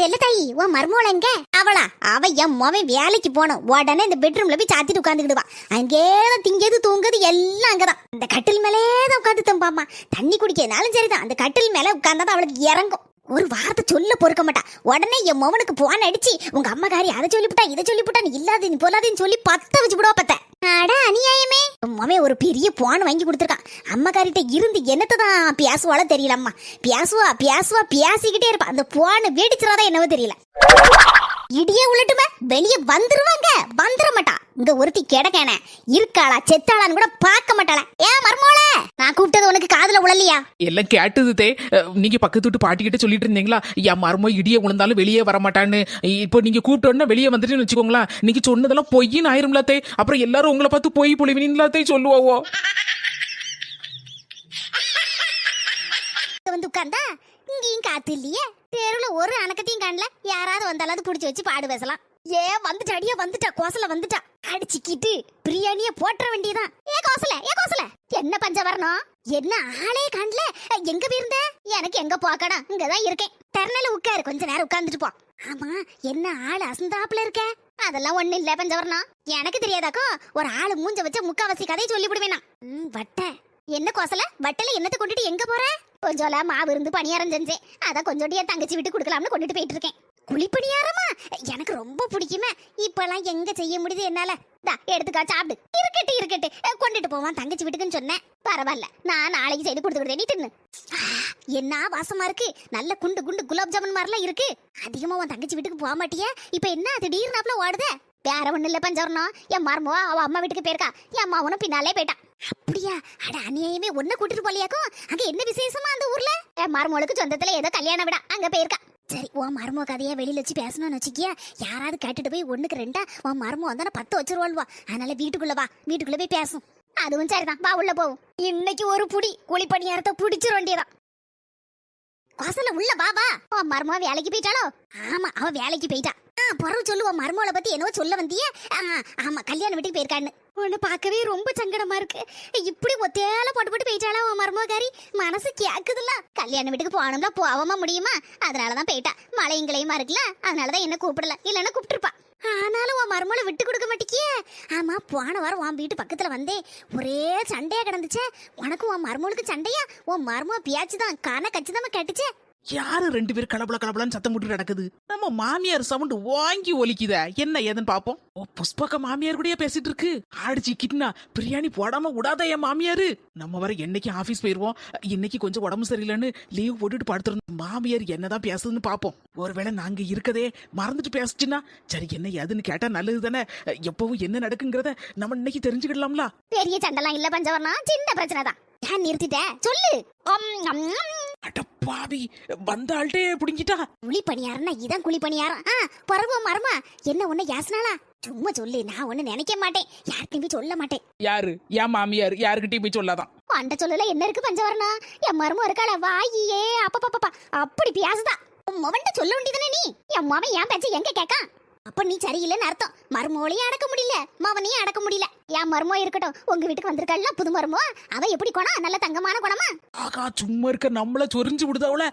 செல்ல தாயி உன் மர்மோல எங்க? அவளா? அவ என் மொவன் வேலைக்கு போனோம் உடனே இந்த பெட்ரூம்ல போய் சாத்திட்டு உட்காந்துக்கிடுவா அங்கேதான் திங்கது தூங்குது எல்லாம் அங்கதான். இந்த கட்டில் மேலே தான் உட்காந்து தம்பாமா தண்ணி குடிக்கிறதுனாலும் சரிதான். அந்த கட்டில் மேல உட்கார்ந்தா அவளுக்கு இறங்கும். ஒரு வார்த்தை சொல்ல பொறுக்க மாட்டா. உடனே என் மவனுக்கு போன் அடிச்சு உங்க அம்மாக்காரி அதை சொல்லிவிட்டா இதை சொல்லிவிட்டா நீ இல்லாத நீ சொல்லி பத்த வச்சு விடுவா பத்த. அட அநியாயமே. உன் ஒரு பெரிய போன் வாங்கி கொடுத்துருக்கான். அம்மாக்காரிட்ட இருந்து என்னத்தை தான் பேசுவாளோ தெரியல அம்மா பேசுவா பேசுவா பேசிக்கிட்டே இருப்பா. அந்த போனை வெடிச்சிடாதான் என்னவோ தெரியல. இடியே உள்ளட்டுமே வெளியே வந்துருவாங்க. வந்துட மாட்டா இங்க ஒருத்தி கிடக்கேன. இருக்காளா செத்தாளான்னு கூட பார்க்க மாட்டாளா. ஏன் மர்மோளே நான் கூப்பிட்டது உனக்கு காதுல உழலையா எல்லாம் கேட்டது தே. நீங்க பக்கத்து வீட்டு பாட்டிக்கிட்ட சொல்லிட்டு இருந்தீங்களா? என் மர்மோ இடியே விழுந்தாலும் வெளியே வர மாட்டான்னு இப்போ நீங்க கூப்பிட்டோன்னா வெளியே வந்துட்டுன்னு வச்சுக்கோங்களேன். நீங்க சொன்னதெல்லாம் பொய்ன்னு ஆயிரும்ல தே. அப்புறம் எல்லாரும் உங்களை பார்த்து பொய் புளிவினீங்களா தே உட்காந்தா உட்கார்ந்தா இங்கேயும் காத்து இல்லையே? தெருவுல ஒரு அணக்கத்தையும் காணல. யாராவது வந்தாலாவது புடிச்சு வச்சு பாடு பேசலாம். ஏ வந்துட்டா அடியே வந்துட்டா கோசல வந்துட்டா. அடிச்சுக்கிட்டு பிரியாணிய போட்டுற வேண்டியதான் ஏ கோசல ஏ கோசல என்ன பஞ்ச வரணும்? என்ன ஆளே காணல? எங்க போயிருந்த? எனக்கு எங்க போக்கடா இங்கதான் இருக்கேன். தெருநால உட்காரு கொஞ்ச நேரம் உட்கார்ந்துட்டு போ. ஆமா என்ன ஆள் அசந்தாப்புல இருக்க? அதெல்லாம் ஒண்ணு இல்ல பஞ்சவரணம் எனக்கு தெரியாதாக்கோ ஒரு ஆளு மூஞ்ச வச்ச முக்காவாசி கதையை சொல்லி விடுவேனா ம் வட்ட. என்ன கோசல? வட்டல என்னத்தை கொண்டுட்டு எங்க போற? கொஞ்சோல மாவு இருந்து பணியாரம் செஞ்சேன். அதான் கொஞ்சோட்டி என் தங்கச்சி விட்டு கொடுக்கலாம்னு கொண்டுட்டு போயிட்டு இருக்கேன் குழி பணியாரமா எனக்கு ரொம்ப பிடிக்குமே. இப்பெல்லாம் எங்க செய்ய முடியுது என்னால? தா எடுத்துக்கா சாப்பிடு. இருக்கட்டு இருக்கட்டு. கொண்டுட்டு போவான் தங்கச்சி வீட்டுக்குன்னு சொன்னேன். பரவாயில்ல. நான் நாளைக்கு செய்து கொடுத்து கொடுத்தேன் நீ தின்னு. என்ன வாசமா இருக்கு? நல்ல குண்டு குண்டு குலாப் ஜாமுன் மாதிரிலாம் இருக்கு. அதிகமா உன் தங்கச்சி வீட்டுக்கு போக மாட்டியா. இப்ப என்ன திடீர்னாப்ல ஓடுதே? வேற ஒண்ணு இல்ல பஞ்சவரணம். என் மருமோ அவ அம்மா வீட்டுக்கு போயிருக்கா. என் அம்மாவனும் பின்னாலே போயிட்டான் அப்படியா? அட அநியாயமே. ஒன்ன கூட்டிட்டு போலியாக்கும்? அங்க என்ன விசேஷமா அந்த ஊர்ல? மருமகளுக்கு சொந்தத்துல ஏதோ கல்யாணம் விடா. அங்க போயிருக்கா. சரி உன் மருமக கதையை வெளியில வச்சு பேசணும்னு வச்சுக்கியா? யாராவது கேட்டுட்டு போய் ஒண்ணுக்கு ரெண்டா உன் மருமக வந்தானே பத்து வச்சிருவாள்வா அதனால வீட்டுக்குள்ள வா. வீட்டுக்குள்ள போய் பேசும். அதுவும் சரிதான். வா உள்ள போவோம். இன்னைக்கு ஒரு புடி குழி பணியாரத்தை புடிச்சிட வேண்டியதான் வாசல்ல உள்ள வா வா. உன் மருமக வேலைக்கு போயிட்டாளோ? ஆமா அவ வேலைக்கு போயிட்டா. ஆ பிறகு சொல்லு உன் மருமகளை பத்தி என்னவோ சொல்ல வந்தியே. ஆஹ் ஆமா கல்யாண வீட்டுக்கு போயிருக்கான்னு. உன்னை பார்க்கவே ரொம்ப சங்கடமா இருக்கு. இப்படி ஒத்தையால போட்டு போட்டு போயிட்டாளா உன் மருமகாரி? மனசு கேக்குதுல்ல. கல்யாண வீட்டுக்கு போகணும்ல போகாம முடியுமா? அதனாலதான் போயிட்டா. மழையங்களையுமா இருக்குல்ல? அதனாலதான் என்ன கூப்பிடல. இல்லைன்னா கூப்பிட்டுருப்பா. ஆனாலும் உன் மருமலை விட்டு கொடுக்க மாட்டிக்கியே? ஆமா போன வாரம் உன் வீட்டு பக்கத்துல வந்தேன் ஒரே சண்டையா கிடந்துச்சே. உனக்கு உன் மருமகளுக்கு சண்டையா? உன் மர்ம பியாச்சு தான் காண கச்சிதமா கேட்டுச்சே. யாரு ரெண்டு பேரும் கலபல கலபலன்னு சத்தம் போட்டு நடக்குது? நம்ம மாமியார் சவுண்ட் வாங்கி ஒலிக்குத. என்ன ஏதுன்னு பாப்போம். ஓ புஷ்பக்க மாமியார் கூடயே பேசிட்டு இருக்கு. ஆடிச்சு கிட்னா பிரியாணி போடாம விடாத என் மாமியாரு. நம்ம வர என்னைக்கு ஆபீஸ் போயிருவோம்? இன்னைக்கு கொஞ்சம் உடம்பு சரியில்லைன்னு லீவ் போட்டுட்டு படுத்துருந்தோம். மாமியார் என்னதான் பேசுதுன்னு பாப்போம். ஒருவேளை நாங்க இருக்கதே மறந்துட்டு பேசுச்சுன்னா சரி என்ன ஏதுன்னு கேட்டா நல்லது தானே. எப்பவும் என்ன நடக்குங்கிறத நம்ம இன்னைக்கு தெரிஞ்சுக்கிடலாம்ல. பெரிய சண்டைலாம் இல்ல பஞ்சவர்ணா. சின்ன பிரச்சனை தான் ஏன் நிறுத்திட்ட? சொல்லு. பாவி வந்த ஆள்கிட்டே பிடிங்கிட்டா? குழி பணியாரம்னா இதான் குழி பணியாரம் ஆ பரவ மரமா? என்ன ஒண்ணு யாசனாலா சும்மா சொல்லு நான் ஒண்ணு நினைக்க மாட்டேன். யார்கிட்டயும் சொல்ல மாட்டேன். யாரு? என் மாமியார். யாருக்கிட்டையும் போய் சொல்லாதான். அண்ட சொல்லல என்ன இருக்கு பஞ்சவரணா? என் மருமம் இருக்காள? வாயியே அப்பப்பப்பா அப்படி பேசுதா உன் மவன்ட்ட சொல்ல வேண்டியதானே நீ? என் மவன் ஏன் பேச்ச எங்க கேக்கான் அப்ப நீ சரியில்லைன்னு அர்த்தம். மருமோளையும் அடக்க முடியல. மவனையும் அடக்க முடியல. என் மருமோ இருக்கட்டும். உங்க வீட்டுக்கு வந்திருக்காள்ல புது மருமோ? அவ எப்படி குணா நல்ல தங்கமான குணமா? ஆகா சும்மா இருக்க நம்மள சொரிஞ்சு விடுதாவல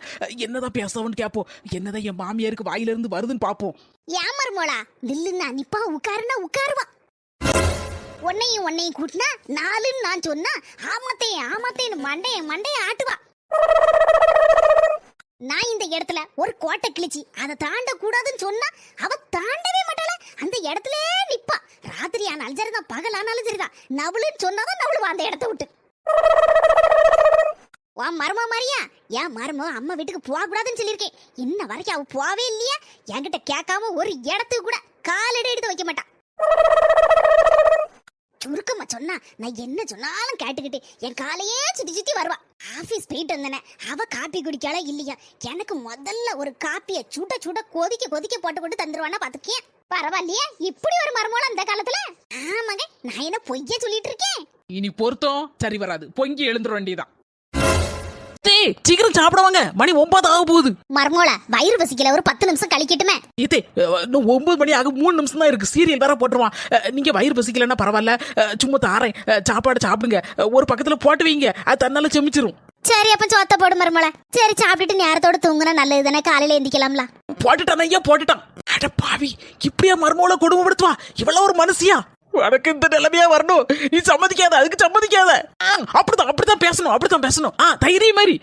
என்னதான் பேசவன்னு கேப்போம் என்னதான் என் மாமியாருக்கு வாயில இருந்து வருதுன்னு பாப்போம். ஏன் மருமோளா? நில்லுன்னா நிப்பா உட்காருன்னா உட்காருவா. உன்னையும் உன்னையும் கூட்டினா நாலுன்னு நான் சொன்னா ஆமாத்தே ஆமாத்தேன்னு மண்டைய மண்டைய ஆட்டுவா. நான் இந்த இடத்துல ஒரு கோட்டை கிழிச்சி அதை தாண்ட கூடாதுன்னு சொன்னா அவ தாண்டவே மாட்டாள. அந்த இடத்துல நிப்பா. ராத்திரி ஆனாலும் சரிதான் பகல் ஆனாலும் சரிதான். நவளுன்னு சொன்னாதான் நவளுவா அந்த இடத்த விட்டு. வா மருமா மாரியா. ஏன் மருமோ அம்மா வீட்டுக்கு போகக்கூடாதுன்னு சொல்லியிருக்கேன். இன்ன வரைக்கும் அவ போவே இல்லையா? என்கிட்ட கேட்காம ஒரு இடத்துக்கு கூட காலடி எடுத்து வைக்க மாட்டான் சுருக்கமா சொன்னா நான் என்ன சொன்னாலும் கேட்டுக்கிட்டு என் காலையே சுத்தி சுத்தி வருவா. ஆபீஸ் போயிட்டு வந்தேனே அவ காப்பி குடிக்கால இல்லையா? எனக்கு முதல்ல ஒரு காப்பிய சுட சுட கொதிக்க கொதிக்க போட்டு போட்டு தந்துருவானா பாத்துக்கேன் பரவாயில்லையே இப்படி ஒரு மருமோளம் அந்த காலத்துல? ஆமாங்க நான் என்ன பொய்ய சொல்லிட்டு இருக்கேன்? இனி பொருத்தம் சரி வராது பொங்கி எழுந்துட வேண்டியதான் சீக்கிரம் சாப்பிடுவாங்க. மணி ஒன்பது ஆக போகுது. மர்மோள வயிறு பசிக்கல ஒரு பத்து நிமிஷம் கழிக்கட்டுமே. இன்னும் ஒன்பது மணி ஆக மூணு நிமிஷம் தான் இருக்கு. சீரியல் வேற போட்டுருவான். நீங்க வயிறு பசிக்கலன்னா பரவாயில்ல. சும்மா தாரேன். சாப்பாடு சாப்பிடுங்க. ஒரு பக்கத்துல போட்டு வைங்க. அது தன்னால செமிச்சிரும். சரி அப்ப சோத்த போடு மருமலை சரி சாப்பிட்டுட்டு நேரத்தோட தூங்குனா நல்லது தானே. காலையில எந்திக்கலாம்ல. போட்டுட்டான் ஐயா போட்டுட்டான். அட பாவி இப்படியா மர்மோல கொடுமைப்படுத்துவா இவ்வளவு ஒரு மனுஷியா? உனக்கு இந்த நிலைமையா வரணும். நீ சம்மதிக்காத அதுக்கு சம்மதிக்காத. அப்படிதான் அப்படிதான் பேசணும் அப்படிதான் பேசணும். ஆ தைரியம் மாதிரி.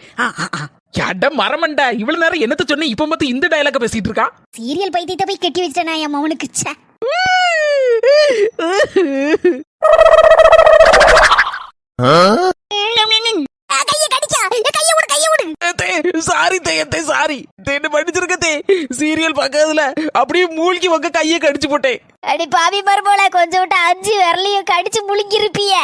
அட மரமண்டா இவ்வளவு நேரம் என்னத்த சொன்ன இப்ப மட்டும் இந்த டயலாக பேசிட்டு இருக்கா? சீரியல் பைத்தியத்தை போய் கட்டி வச்சிட்டேன் என் மவனுக்கு ச்சே. ஆ, கையை கடிச்சா ஏ, கையை விடு கையை விடு சாரி தேயத்தே என்ன தேன்னு சீரியல் பார்க்கறதுல அப்படியே மூழ்கி உங்க கையை கடிச்சு போட்டேன். அடி பாவி மருமலை கொஞ்சம் விட்டு அஞ்சு விரலையும் கடிச்சு முழுங்கிருப்பிய.